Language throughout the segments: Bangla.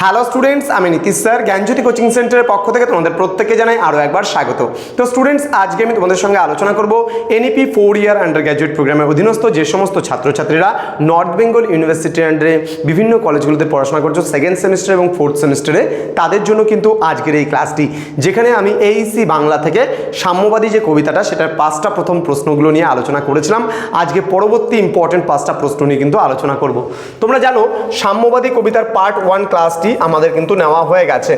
হ্যালো স্টুডেন্টস আমি নীতিশ স্যার। জ্ঞানজ্যোতি কোচিং সেন্টারের পক্ষ থেকে তোমাদের প্রত্যেককে জানাই আরও একবার স্বাগত। তো স্টুডেন্টস আজকে আমি তোমাদের সঙ্গে আলোচনা করব NEP four year undergraduate প্রোগ্রামের অধীনস্থ যে সমস্ত ছাত্রছাত্রীরা নর্থ বেঙ্গল ইউনিভার্সিটির আন্ডারে বিভিন্ন কলেজগুলোতে পড়াশোনা করছ সেকেন্ড সেমিস্টার এবং ফোর্থ সেমিস্টারে তাদের জন্য কিন্তু আজকের এই ক্লাসটি যেখানে আমি এইসি বাংলা থেকে সাম্যবাদী যে কবিতাটা, সেটার পাঁচটা প্রথম প্রশ্নগুলো নিয়ে আলোচনা করেছিলাম। আজকে পরবর্তী ইম্পর্টেন্ট পাঁচটা প্রশ্ন নিয়ে কিন্তু আলোচনা করব। তোমরা জানো, সাম্যবাদী কবিতার পার্ট ওয়ান ক্লাসটি আমাদের কিন্তু নেওয়া হয়ে গেছে।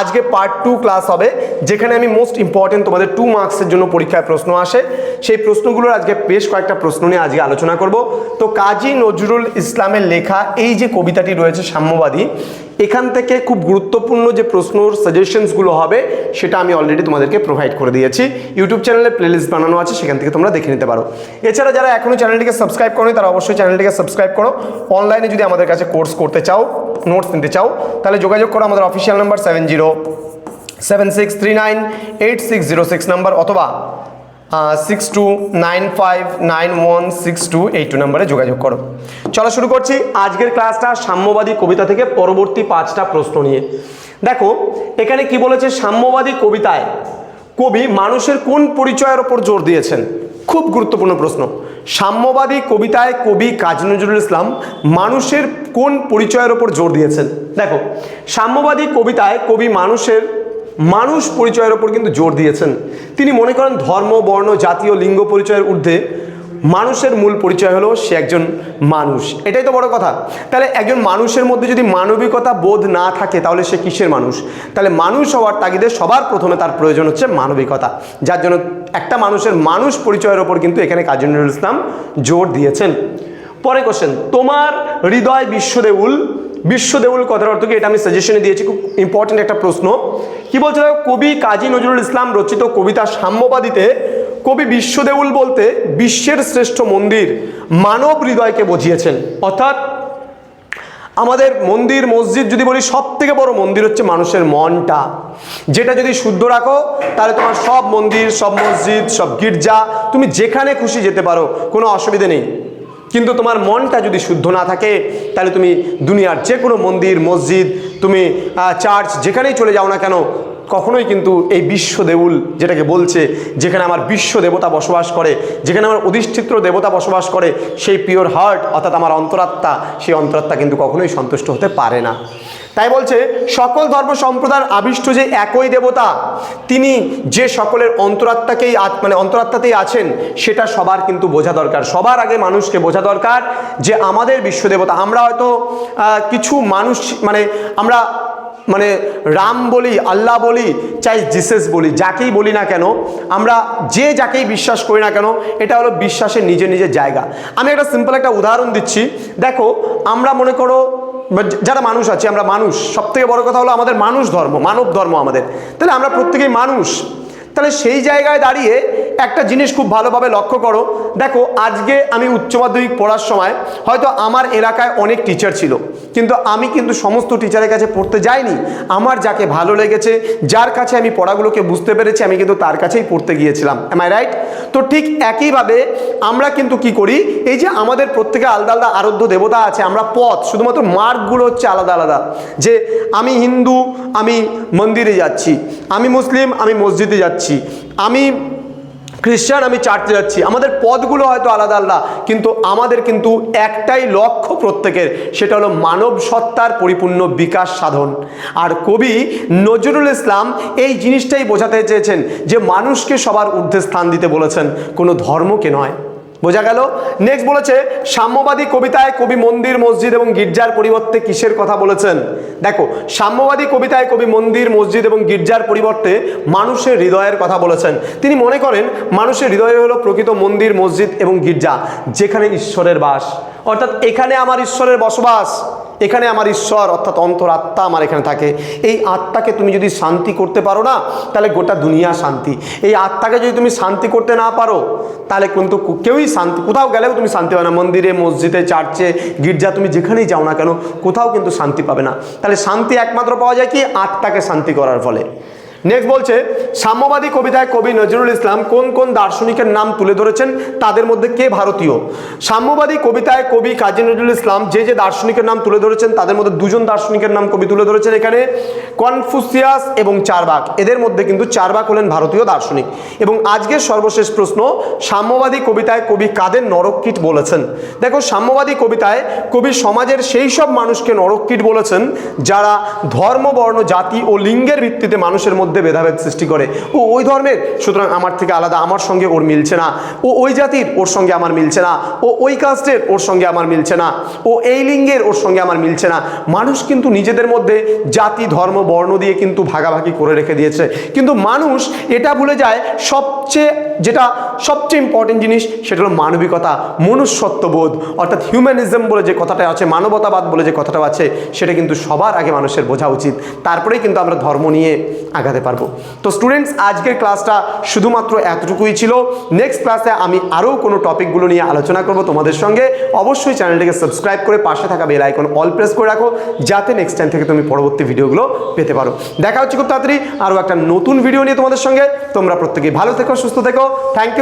আজকে পার্ট টু ক্লাস হবে, যেখানে আমি মোস্ট ইম্পর্টেন্ট তোমাদের টু মার্কসের জন্য পরীক্ষায় প্রশ্ন আসে। সেই প্রশ্নগুলোর আজকে বেশ কয়েকটা প্রশ্ন নিয়ে আজকে আলোচনা করব। তো কাজী নজরুল ইসলামের লেখা, এই যে কবিতাটি রয়েছে সাম্যবাদী, এখান থেকে খুব গুরুত্বপূর্ণ যে প্রশ্নর সাজেশনসগুলো হবে, সেটা আমি অলরেডি তোমাদেরকে প্রোভাইড করে দিয়েছি। ইউটিউব চ্যানেলে প্লেলিস্ট বানানো আছে, সেখান থেকে তোমরা দেখে নিতে পারো। এছাড়া যারা এখনও চ্যানেলটিকে সাবস্ক্রাইব করো তারা অবশ্যই চ্যানেলটিকে সাবস্ক্রাইব করো। অনলাইনে যদি আমাদের কাছে কোর্স করতে চাও নোটস নিতে চাও, তাহলে যোগাযোগ করো আমাদের official number seven zero seven six three nine eight six zero six number অথবা six two nine five nine one six two eight two নাম্বারে যোগাযোগ করো। চলো শুরু করছি আজকের ক্লাসটা সাম্যবাদী কবিতা থেকে পরবর্তী পাঁচটা প্রশ্ন নিয়ে। দেখো, এখানে কি বলেছে সাম্যবাদী কবিতায়, কবি মানুষের কোন পরিচয়ের ওপর জোর দিয়েছেন? খুব গুরুত্বপূর্ণ প্রশ্ন। সাম্যবাদী কবিতায় কবি কাজী নজরুল ইসলাম মানুষের কোন পরিচয়ের ওপর জোর দিয়েছেন? দেখো, সাম্যবাদী কবিতায় কবি মানুষের, মানুষ পরিচয়ের ওপর কিন্তু জোর দিয়েছেন। তিনি মনে করেন ধর্ম, বর্ণ, জাতীয় লিঙ্গ পরিচয়ের ঊর্ধ্বে মানুষের মূল পরিচয় হলো সে একজন মানুষ। এটাই তো বড় কথা। তাহলে একজন মানুষের মধ্যে যদি মানবিকতা বোধ না থাকে, তাহলে সে কিসের মানুষ? তাহলে মানুষ হওয়ার তাগিদে সবার প্রথমে তার প্রয়োজন হচ্ছে মানবিকতা। যার জন্য একটা মানুষের মানুষ পরিচয়ের ওপর কিন্তু এখানে কাজী নজরুল ইসলাম জোর দিয়েছেন। পরে কোশ্চেন তোমার হৃদয় বিশ্বদেউল বিশ্বদেউল কথার অর্থ কি? এটা আমি সাজেশনে দিয়েছি, খুব ইম্পর্টেন্ট একটা প্রশ্ন। কি বলছে কবি কাজী নজরুল ইসলাম রচিত কবিতা সাম্যবাদীতে, কবি বিশ্বদেউল বলতে, বিশ্বের শ্রেষ্ঠ মন্দির মানব হৃদয়কে বুঝিয়েছেন। অর্থাৎ আমাদের মন্দির, মসজিদ যদি বলি সব থেকে বড় মন্দির হচ্ছে মানুষের মনটা। যেটা যদি শুদ্ধ রাখো, তাহলে তোমার সব মন্দির, সব মসজিদ, সব গির্জা, তুমি যেখানে খুশি যেতে পারো, কোনো অসুবিধে নেই। কিন্তু তোমার মনটা যদি শুদ্ধ না থাকে, তাহলে তুমি দুনিয়ার যে কোনো মন্দির, মসজিদ, তুমি চার্চ, যেখানেই চলে যাও না কেন কখনোই কিন্তু এই বিশ্ব দেউল যেটাকে বলছে, যেখানে আমার বিশ্ব দেবতা বসবাস করে, যেখানে আমার অধিষ্ঠিত্র দেবতা বসবাস করে, সেই পিওর হার্ট অর্থাৎ আমার অন্তরাত্মা, সেই অন্তরাত্মা কিন্তু কখনোই সন্তুষ্ট হতে পারে না। তাই বলছে, সকল ধর্ম সম্প্রদায়ের আবিষ্ট যে একই দেবতা, তিনি যে সকলের অন্তরাত্মাকেই মানে অন্তরাত্মাতেই আছেন, সেটা সবার কিন্তু বোঝা দরকার। সবার আগে মানুষকে বোঝা দরকার যে আমাদের বিশ্ব দেবতা, আমরা হয়তো কিছু মানুষ মানে আমরা মানে রাম বলি, আল্লাহ বলি, চাই জিসেস বলি, যাকেই বলি না কেন, আমরা যে যাকেই বিশ্বাস করি না কেন, এটা হলো বিশ্বাসের নিজের নিজের জায়গা। আমি একটা সিম্পল একটা উদাহরণ দিচ্ছি। দেখো, আমরা মনে করো, যারা মানুষ আছে, আমরা মানুষ সব থেকে বড় কথা হলো আমাদের মানুষ ধর্ম, মানব ধর্ম আমাদের। তাহলে আমরা প্রত্যেকেই মানুষ। তাহলে সেই জায়গায় দাঁড়িয়ে একটা জিনিস খুব ভালোভাবে লক্ষ্য করো। দেখো, আজকে আমি উচ্চ মাধ্যমিক পড়ার সময় হয়তো আমার এলাকায় অনেক টিচার ছিল, কিন্তু আমি কিন্তু সমস্ত টিচারের কাছে পড়তে যাইনি। আমার যাকে ভালো লেগেছে, যার কাছে আমি পড়াগুলোকে বুঝতে পেরেছি, আমি কিন্তু তার কাছেই পড়তে গিয়েছিলাম। এম আই রাইট তো ঠিক একইভাবে আমরা কিন্তু কি করি, এই যে আমাদের প্রত্যেকে আলাদা আলাদা আরাধ্য দেবতা আছে, আমরা পথ, শুধুমাত্র মার্গগুলো হচ্ছে আলাদা আলাদা। যে আমি হিন্দু, আমি মন্দিরে যাচ্ছি, আমি মুসলিম, আমি মসজিদে যাচ্ছি, আমি খ্রিস্টান, আমি চার্চে যাচ্ছি। আমাদের পদগুলো হয়তো আলাদা আলাদা, কিন্তু আমাদের কিন্তু একটাই লক্ষ্য প্রত্যেকের, সেটা হলো মানব সত্তার পরিপূর্ণ বিকাশ সাধন। আর কবি নজরুল ইসলাম এই জিনিসটাই বোঝাতে চেয়েছেন যে মানুষকে সবার ঊর্ধ্বে স্থান দিতে বলেছেন, কোনো ধর্মকে নয়। বোঝা গেল। নেক্সট বলেছে, সাম্যবাদী কবিতায় কবি মন্দির, মসজিদ এবং গির্জার পরিবর্তে কিসের কথা বলেছেন? দেখো, সাম্যবাদী কবিতায় কবি মন্দির, মসজিদ এবং গির্জার পরিবর্তে মানুষের হৃদয়ের কথা বলেছেন। তিনি মনে করেন, মানুষের হৃদয় হলো প্রকৃত মন্দির, মসজিদ এবং গির্জা, যেখানে ঈশ্বরের বাস। অর্থাৎ এখানে আমার ঈশ্বরের বসবাস। এখানে আমার ঈশ্বর, অর্থাৎ অন্তরাত্মা আমার এখানে থাকে। এই আত্মাকে তুমি যদি শান্তি করতে পারো না, তাহলে গোটা দুনিয়া শান্তি। এই আত্মাকে যদি তুমি শান্তি করতে না পারো, তাহলে কিন্তু কেউই শান্তি কোথাও গেলেও তুমি শান্তি পাবে না। মন্দিরে, মসজিদে, চার্চে, গির্জা, তুমি যেখানেই যাও না কেন, কোথাও কিন্তু শান্তি পাবে না। তাহলে শান্তি একমাত্র পাওয়া যায় কি? আত্মাকে শান্তি করার ফলে। নেক্সট বলছে, সাম্যবাদী কবিতায় কবি নজরুল ইসলাম কোন কোন দার্শনিকের নাম তুলে ধরেছেন? তাদের মধ্যে কে ভারতীয়? সাম্যবাদী কবিতায় কবি কাজী নজরুল ইসলাম যে যে দার্শনিকের নাম তুলে ধরেছেন, তাদের মধ্যে দুজন দার্শনিকের নাম কবি তুলে ধরেছেন এখানে। কনফুসিয়াস এবং চারবাক, এদের মধ্যে কিন্তু চারবাক হলেন ভারতীয় দার্শনিক। এবং আজকের সর্বশেষ প্রশ্ন, সাম্যবাদী কবিতায় কবি কাদের নরককীট বলেছেন? দেখো, সাম্যবাদী কবিতায় কবি সমাজের সেই সব মানুষকে নরককীট বলেছেন, যারা ধর্ম, বর্ণ, জাতি ও লিঙ্গের ভিত্তিতে মানুষের মধ্যে ভেদাভেদ সৃষ্টি করে। ও ওই ধর্মের? সুতরাং আমার থেকে আলাদা আমার সঙ্গে ওর মিলছে না। ও ওই জাতির? ওর সঙ্গে আমার মিলছে না। ও ওই কাস্টের? ওর সঙ্গে আমার মিলছে না। ও এই লিঙ্গের? ওর সঙ্গে আমার মিলছে না। মানুষ কিন্তু নিজেদের মধ্যে জাতি, ধর্ম, বর্ণ দিয়ে কিন্তু ভাগাভাগি করে রেখে দিয়েছে। কিন্তু মানুষ এটা ভুলে যায়, সবচেয়ে যেটা সবচেয়ে ইম্পর্টেন্ট জিনিস, সেটা হলো মানবিকতা, মনুষ্যত্ববোধ, অর্থাৎ হিউম্যানিজম বলে যে কথাটা আছে, মানবতাবাদ বলে যে কথাটা আছে, সেটা কিন্তু সবার আগে মানুষের বোঝা উচিত। তারপরেই কিন্তু আমরা ধর্ম নিয়ে আগাতে পারব। তো স্টুডেন্টস আজকের ক্লাসটা শুধুমাত্র এতটুকুই ছিল। নেক্সট ক্লাসে আমি আরও কোনো টপিকগুলো নিয়ে আলোচনা করব তোমাদের সঙ্গে। অবশ্যই চ্যানেলটিকে সাবস্ক্রাইব করে পাশে থাকা বেল আইকন অল প্রেস করে রাখো, যাতে নেক্সট টাইম থেকে তুমি পরবর্তী ভিডিওগুলো পেতে পারো। দেখা হচ্ছে খুব তাড়াতাড়ি আরও একটা নতুন ভিডিও নিয়ে তোমাদের সঙ্গে। তোমরা প্রত্যেকে ভালো থেকো, সুস্থ থেকো। Thank you